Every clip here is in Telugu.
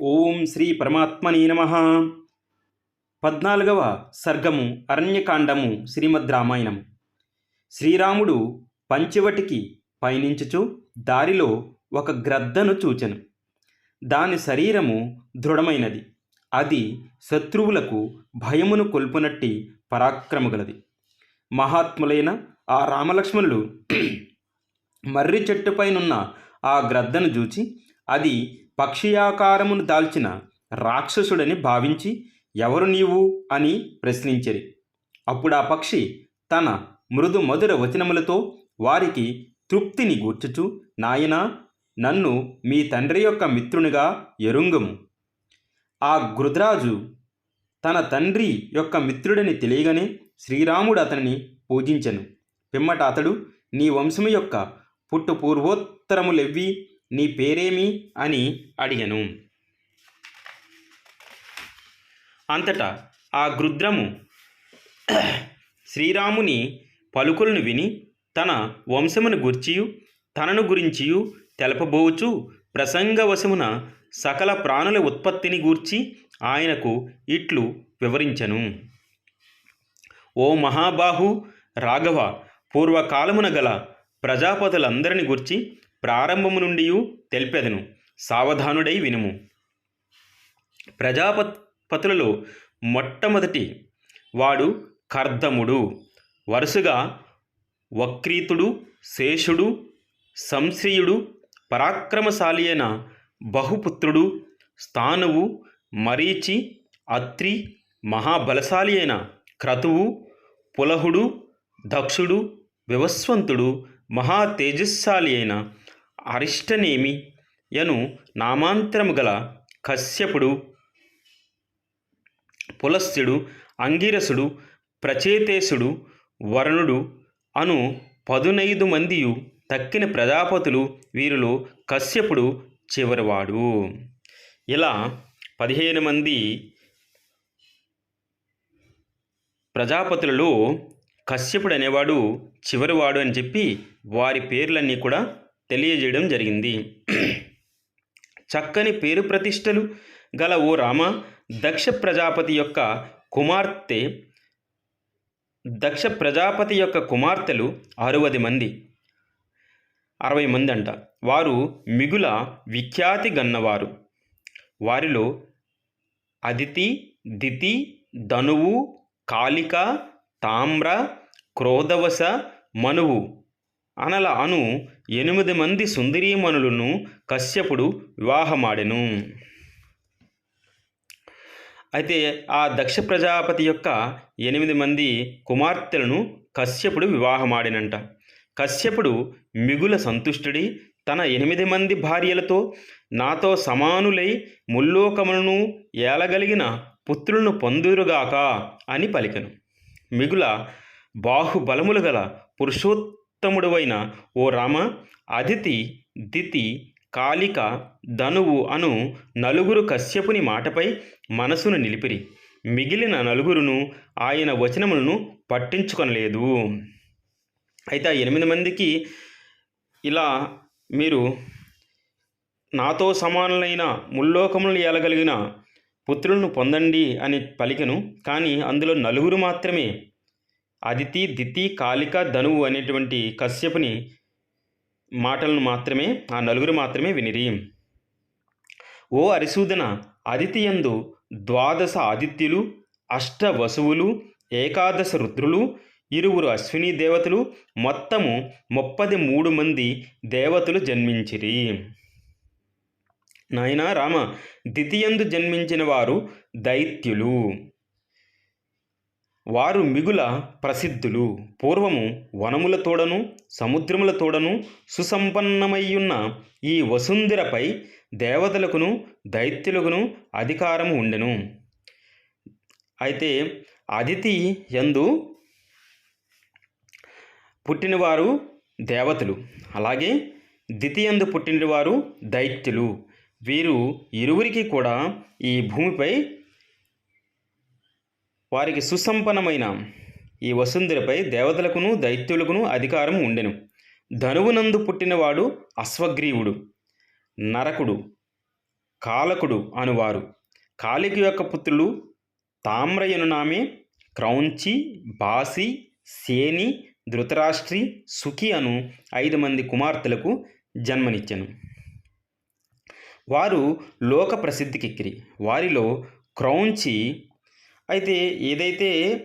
ఓం శ్రీ పరమాత్మనే నమ. పద్నాలుగవ సర్గము అరణ్యకాండము శ్రీమద్ రామాయణం. శ్రీరాముడు పంచవటికి పయనించుచు దారిలో ఒక గ్రద్దను చూచెను. దాని శరీరము దృఢమైనది. అది శత్రువులకు భయమును కొల్పునట్టి పరాక్రమగలది. మహాత్ములైన ఆ రామలక్ష్మణులు మర్రి చెట్టుపైనున్న ఆ గ్రద్దను చూచి అది పక్షియాకారమును దాల్చిన రాక్షసుడని భావించి ఎవరు నీవు అని ప్రశ్నించిరి. అప్పుడు ఆ పక్షి తన మృదు మధుర వచనములతో వారికి తృప్తిని గూర్చుచు నాయనా నన్ను మీ తండ్రి యొక్క మిత్రునిగా ఎరుంగము. ఆ గృద్రాజు తన తండ్రి యొక్క మిత్రుడని తెలియగానే శ్రీరాముడు అతనిని పూజించెను. పిమ్మట అతడు నీ వంశము యొక్క పుట్టు పూర్వోత్తరములెవ్వి నీ పేరేమి? అని అడిగను. అంతటా ఆ గృద్రము శ్రీరాముని పలుకులను విని తన వంశమును గుర్చియు తనను గురించియు తెలపబోచు ప్రసంగవశమున సకల ప్రాణుల ఉత్పత్తిని గూర్చి ఆయనకు ఇట్లు వివరించను. ఓ మహాబాహు రాఘవ పూర్వకాలమున గల ప్రజాపతులందరిని గుర్చి ప్రారంభము నుండి తెలిపెదను సావధానుడై వినుము. ప్రజాపతులలో మొట్టమొదటి వాడు కర్దముడు వరుసగా వక్రీతుడు శేషుడు సంశ్రీయుడు పరాక్రమశాలి అయిన బహుపుత్రుడు స్థానువు మరీచి అత్రి మహాబలశాలి అయిన క్రతువు పులహుడు దక్షుడు వివస్వంతుడు మహా తేజస్శాలి అయిన అరిష్టనేమి? యను నామాంతరము గల కశ్యపుడు పులస్త్యుడు అంగిరసుడు ప్రచేతేశుడు వరుణుడు అను పదునైదు మందియు తక్కిన ప్రజాపతులు వీరిలో కశ్యపుడు చివరివాడు. ఇలా పదిహేను మంది ప్రజాపతులలో కశ్యపుడు అనేవాడు చివరివాడు అని చెప్పి వారి పేర్లన్నీ కూడా తెలియజేయడం జరిగింది. చక్కని పేరు ప్రతిష్టలు గల ఓ రామ దక్ష ప్రజాపతి యొక్క కుమార్తె దక్ష ప్రజాపతి యొక్క కుమార్తెలు అరవది మంది. అరవై మంది అంట. వారు మిగుల విఖ్యాతి గన్నవారు. వారిలో అదితి దితి ధనువు కాళిక తామ్ర క్రోధవశ మనువు అనల అను ఎనిమిది మంది సుందరీమణులను కశ్యపుడు వివాహమాడెను. అయితే ఆ దక్ష ప్రజాపతి యొక్క ఎనిమిది మంది కుమార్తెలను కశ్యపుడు వివాహమాడినంట. కశ్యపుడు మిగుల సంతుష్టుడి తన ఎనిమిది మంది భార్యలతో నాతో సమానులై ముల్లోకములను ఏలగలిగిన పుత్రులను పొందురుగాక అని పలికను. మిగుల బాహుబలములు గల పురుషోత్ ఉత్తముడువైన ఓ రామ అదితి దితి కాళిక ధనువు అను నలుగురు కశ్యపుని మాటపై మనసును నిలిపిరి. మిగిలిన నలుగురును ఆయన వచనములను పట్టించుకొనలేదు. అయితే ఆ ఎనిమిది మందికి ఇలా మీరు నాతో సమానులైన ముల్లోకములను ఏలగలిగిన పుత్రులను పొందండి అని పలికను. కానీ అందులో నలుగురు మాత్రమే అదితి దితి కాళిక ధనువు అనేటువంటి కశ్యపుని మాటలను మాత్రమే ఆ నలుగురు మాత్రమే వినిరి. ఓ అరిసూదన అదితి యందు ద్వాదశ ఆదిత్యులు అష్ట వసువులు ఏకాదశ రుద్రులు ఇరువురు అశ్విని దేవతలు మొత్తము ముప్పది మూడు మంది దేవతలు జన్మించిరి. నాయన రామ ద్వితీయందు జన్మించిన వారు దైత్యులు. వారు మిగుల ప్రసిద్ధులు. పూర్వము వనముల తోడను సముద్రముల తోడను సుసంపన్నమయ్యున్న ఈ వసుంధరపై దేవతలకును దైత్యులకును అధికారము ఉండెను. అయితే అదితి ఎందు పుట్టినవారు దేవతలు. అలాగే ద్వితీయందు పుట్టినవారు దైత్యులు. వీరు ఇరువురికి కూడా ఈ భూమిపై వారికి సుసంపన్నమైన ఈ వసుంధరపై దేవతలకును దైత్యులకును అధికారం ఉండెను. ధనువునందు పుట్టినవాడు అశ్వగ్రీవుడు నరకుడు కాలకుడు అనువారు. కాలికి యొక్క పుత్రులు తామ్రయనునామే క్రౌంచి బాసి సేని ధృతరాష్ట్రి సుఖి అను ఐదు మంది కుమార్తెలకు జన్మనిచ్చెను. వారు లోక ప్రసిద్ధికెక్కిరి వారిలో క్రౌంచి అయితే ఏదైతే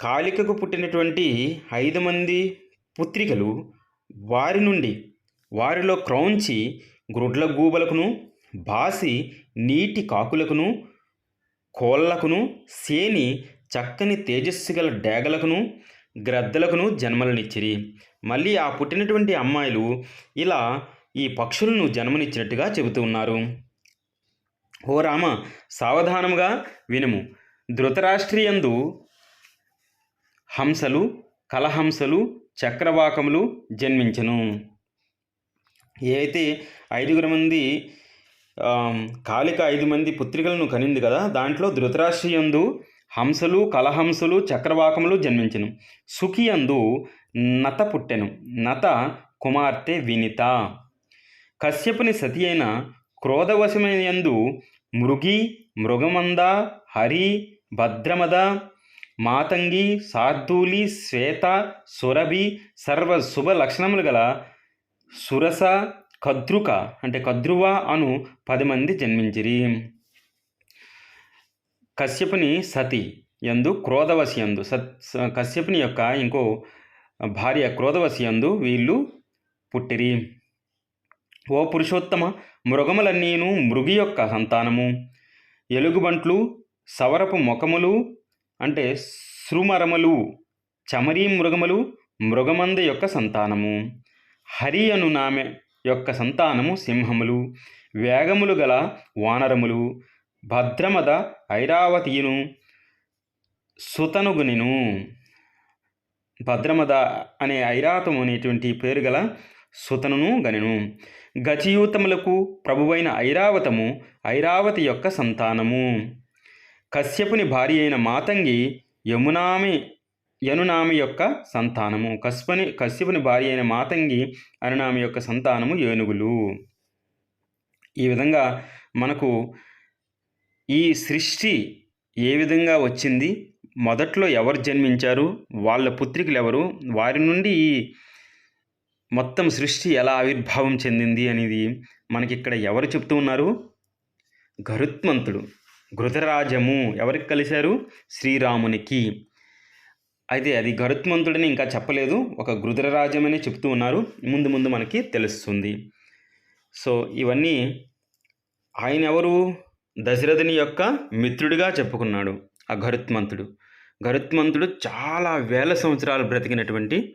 కాళికకు పుట్టినటువంటి ఐదు మంది పుత్రికలు వారి నుండి వారిలో క్రౌంచి గ్రుడ్ల గూబలకును బాసి నీటి కాకులకును కోళ్ళకును సేని చక్కని తేజస్సు గల డేగలకును గ్రద్దలకును జన్మలనిచ్చిరి. మళ్ళీ ఆ పుట్టినటువంటి అమ్మాయిలు ఇలా ఈ పక్షులను జన్మనిచ్చినట్టుగా చెబుతూ ఉన్నారు. ఓ రామ సావధానముగా వినుము. ధృతరాష్ట్రియందు హంసలు కలహంసలు చక్రవాకములు జన్మించను. ఏదైతే అయితే ఐదుగురు మంది కాళిక ఐదు మంది పుత్రికలను కనింది కదా దాంట్లో ధృతరాష్ట్రియందు హంసలు కలహంసలు చక్రవాకములు జన్మించెను. సుఖియందు నత పుట్టెను. నత కుమార్తె వినిత. కశ్యపుని సతి అయిన క్రోధవశమైనందు మృగి మృగమంద హరి భద్రమద మాతంగి శార్దూలి శ్వేత సురభి సర్వ శుభ లక్షణములు గల సురస కద్రుక అంటే కద్రువ అను పది మంది జన్మించిరి. కశ్యపుని సతి యందు క్రోధవశి యందు సత్ కశ్యపుని యొక్క ఇంకో భార్య క్రోధవశి యందు వీళ్ళు పుట్టిరి. ఓ పురుషోత్తమ మృగములన్నీను మృగి యొక్క సంతానము. ఎలుగుబంట్లు సవరపు ముఖములు అంటే శృమరములు చమరీ మృగములు మృగమంద యొక్క సంతానము. హరి అను నామె యొక్క సంతానము సింహములు. వేగములు గల వానరములు. భద్రమద ఐరావతియును సుతనుగునిను. భద్రమద అనే ఐరాతము అనేటువంటి పేరు గల సుతనును గనెను. గజయూతములకు ప్రభువైన ఐరావతము ఐరావతి యొక్క సంతానము. కశ్యపుని భార్య అయిన మాతంగి యమునామి యనునామి యొక్క సంతానము. కశ్యపుని కశ్యపుని భార్య అయిన మాతంగి అనునామి యొక్క సంతానము ఏనుగులు. ఈ విధంగా మనకు ఈ సృష్టి ఏ విధంగా వచ్చింది? మొదట్లో ఎవరు జన్మించారు? వాళ్ళ పుత్రికలు ఎవరు వారి నుండి ఈ మొత్తం సృష్టి ఎలా ఆవిర్భావం చెందింది అనేది మనకి ఇక్కడ ఎవరు చెప్తూ ఉన్నారు? గరుత్మంతుడు. ఘృతరాజము ఎవరికి కలిశారు? శ్రీరామునికి. అయితే అది గరుత్మంతుడని ఇంకా చెప్పలేదు. ఒక గృధరరాజమని చెప్తూ ఉన్నారు. ముందు ముందు మనకి తెలుస్తుంది. సో ఇవన్నీ ఆయన ఎవరు? దశరథుని యొక్క మిత్రుడిగా చెప్పుకున్నాడు ఆ గరుత్మంతుడు. గరుత్మంతుడు చాలా వేల సంవత్సరాలు బ్రతికినటువంటి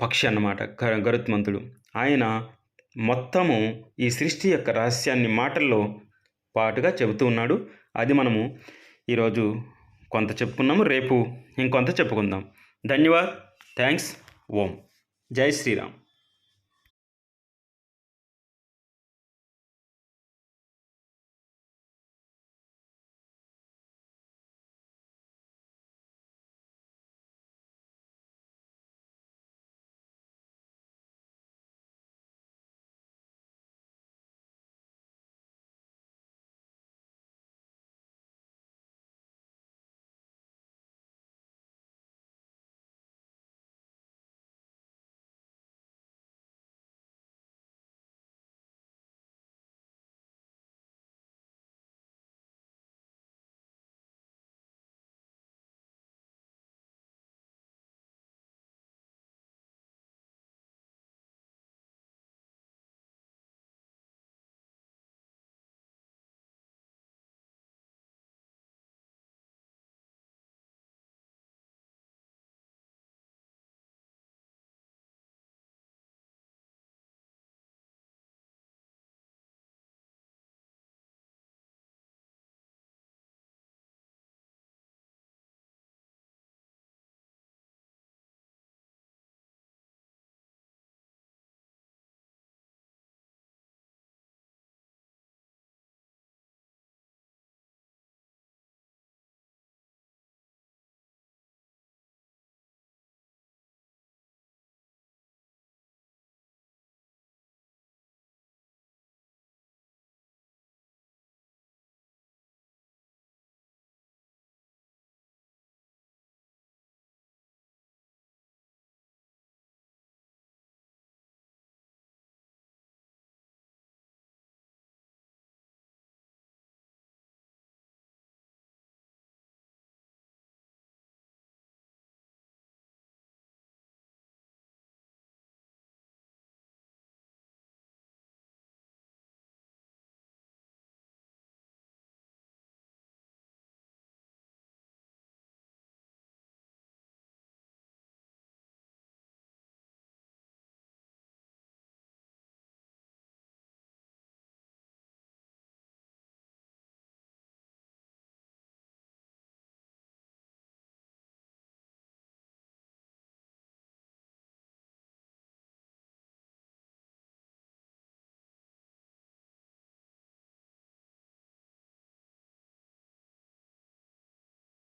పక్షి అన్నమాట గరుత్మంతుడు. ఆయన మొత్తము ఈ సృష్టి యొక్క రహస్యాన్ని మాటల్లో పాటుగా చెబుతూ ఉన్నాడు. అది మనము ఈరోజు కొంత చెప్పుకున్నాము. రేపు ఇంకొంత చెప్పుకుందాం. ధన్యవాద్. థ్యాంక్స్. ఓం. జై శ్రీరామ్.